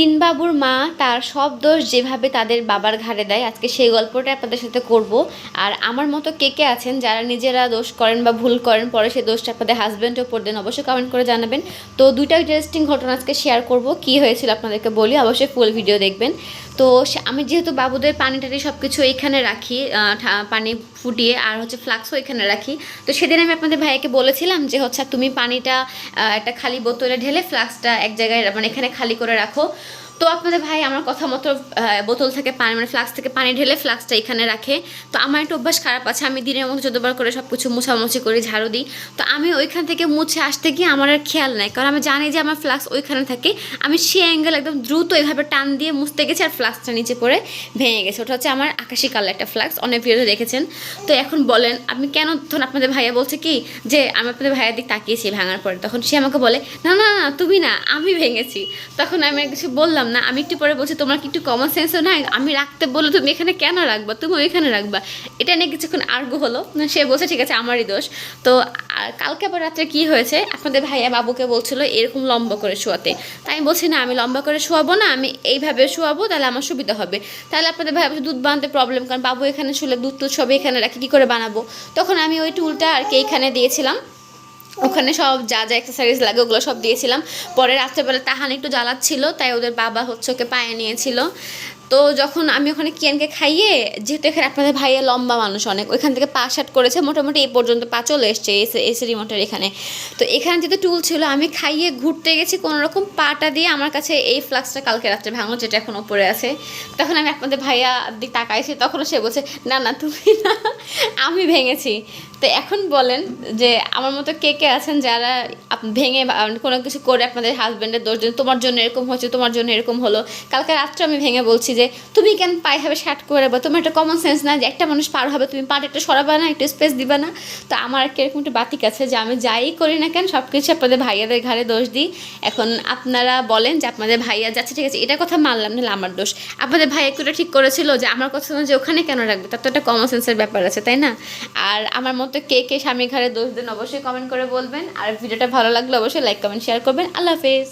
তিন বাবুর মা তার সব দোষ যেভাবে তাদের বাবার ঘাড়ে দেয়, আজকে সেই গল্পটা আপনাদের সাথে করব। আর আমার মতো কে কে আছেন যারা নিজেরা দোষ করেন বা ভুল করেন, পরে সেই দোষটা আপনাদের হাজব্যান্ডের উপর দেন অবশ্যই কমেন্ট করে জানাবেন। তো দুইটা ইন্টারেস্টিং ঘটনা আজকে শেয়ার করব, কি হয়েছিল আপনাদেরকে বলি, অবশ্যই ফুল ভিডিও দেখবেন। তো আমি যেহেতু বাবুদের পানি টানি সব কিছু এইখানে রাখি পানি ফুটিয়ে, আর হচ্ছে ফ্লাক্সও এখানে রাখি। তো সেদিন আমি আপনাদের ভাইয়াকে বলেছিলাম যে, হচ্ছে তুমি পানিটা একটা খালি বোতলে ঢেলে ফ্লাক্সটা এক জায়গায় মানে এখানে খালি করে রাখো। তো আপনাদের ভাই আমার কথা মতো বোতল থেকে পানি মানে ফ্লাক্স থেকে পানি ঢেলে ফ্লাক্সটা এখানে রাখে। তো আমার একটা অভ্যাস খারাপ আছে, আমি দিনের মধ্যে চোদ্দবার করে সব কিছু মুছামুছি করি, ঝাড়ু দিই। তো আমি ওইখান থেকে মুছে আসতে গিয়ে আমার আর খেয়াল নাই, কারণ আমি জানি যে আমার ফ্লাক্স ওইখানে থাকে। আমি সে অ্যাঙ্গেল একদম দ্রুত এভাবে টান দিয়ে মুছতে গেছি আর ফ্লাক্সটা নিচে পড়ে ভেঙে গেছে। ওটা হচ্ছে আমার আকাশি কালার একটা ফ্লাক্স অনেক ভিডিওতে দেখেছেন। তো এখন বলেন, আপনি কেন তখন আপনাদের ভাইয়া বলছে কি যে, আমি আপনাদের ভাইয়ার দিক তাকিয়েছি ভাঙার পরে? তখন সে আমাকে বলে, না না না, তুমি না, আমি ভেঙেছি। তখন আমি কিছু বললাম না, আমি একটু পরে বলছি, তোমার কি একটু কমন সেন্সও নাই? আমি রাখতে বলল, তুমি এখানে কেন রাখবা? তুমি ওইখানে রাখবা। এটা নিয়ে কিছুক্ষণ আর্গু হলো। সে বলছে, ঠিক আছে, আমারই দোষ। তো কালকে আবার রাত্রে কি হয়েছে? আপনাদের ভাইয়া বাবুকে বলছিল এরকম লম্বা করে শোয়াতে। তাই আমি বলছি, না, আমি লম্বা করে শোয়াবো না, আমি এইভাবে শোয়াবো, তাহলে আমার সুবিধা হবে। তাহলে আপনাদের ভাই দুধ বানাতে প্রবলেম কারণ বাবু এখানে শুলে দুধ টুধ সব এখানে রাখি, কী করে বানাবো? তখন আমি ওই টুলটা আর কি এইখানে দিয়েছিলাম। ওখানে সব যা যা এক্সারসাইজ লাগে ওগুলো সব দিয়েছিলাম। পরে রাত্রেবেলা তাহান একটু জ্বালাচ্ছিল, তাই ওদের বাবা হচ্ছে ওকে পায়ে নিয়েছিল। তো যখন আমি ওখানে কিয়ানকে খাইয়ে, যেহেতু এখানে আপনাদের ভাইয়া লম্বা মানুষ অনেক, ওইখান থেকে পা শাট করেছে, মোটামুটি এই পর্যন্ত পা চলে এসছে এসে রিমোটের এখানে। তো এখানে যেহেতু টুল ছিল, আমি খাইয়ে ঘুরতে গেছি কোনো রকম পাটা দিয়ে, আমার কাছে এই ফ্লাক্সটা কালকে রাত্রে ভাঙলো, যেটা এখন ওপরে আছে। তখন আমি আপনাদের ভাইয়া দিক তাকাইছি, তখনও সে বলছে, না না, তুমি না, আমি ভেঙেছি। তো এখন বলেন যে আমার মতো কে কে আছেন যারা ভেঙে কোনো কিছু করে আপনাদের হাজব্যান্ডের দোষ তোমার জন্য এরকম হচ্ছে তোমার জন্য এরকম হলো। কালকে রাত্রে আমি ভেঙে বলছি যে, তুমি কেন পায়ে হবে শার্ট করে বা, তোমার একটা কমন সেন্স না যে, একটা মানুষ পার হবে, তুমি পাটা একটু সরাবা না, একটু স্পেস দিবা না? তো আমার একটা এরকম একটা বাতিক আছে যে, আমি যাই করি না কেন সব কিছু আপনাদের ভাইয়াদের ঘাড়ে দোষ দিই। এখন আপনারা বলেন যে, আপনাদের ভাইয়া যাচ্ছে, ঠিক আছে এটা কথা মানলাম, নাহলে আমার দোষ। আপনাদের ভাইয়া একটু ঠিক করেছিল যে, আমার কথা যে, ওখানে কেন রাখবে? তার তো একটা কমন সেন্সের ব্যাপার আছে, তাই না? আর আমার মতো কে কে স্বামী ঘরে দোষ দেন অবশ্যই কমেন্ট করে বলবেন। আর ভিডিওটা ভালো লাগলে অবশ্যই লাইক কমেন্ট শেয়ার করবেন। আল্লাহ হাফেজ।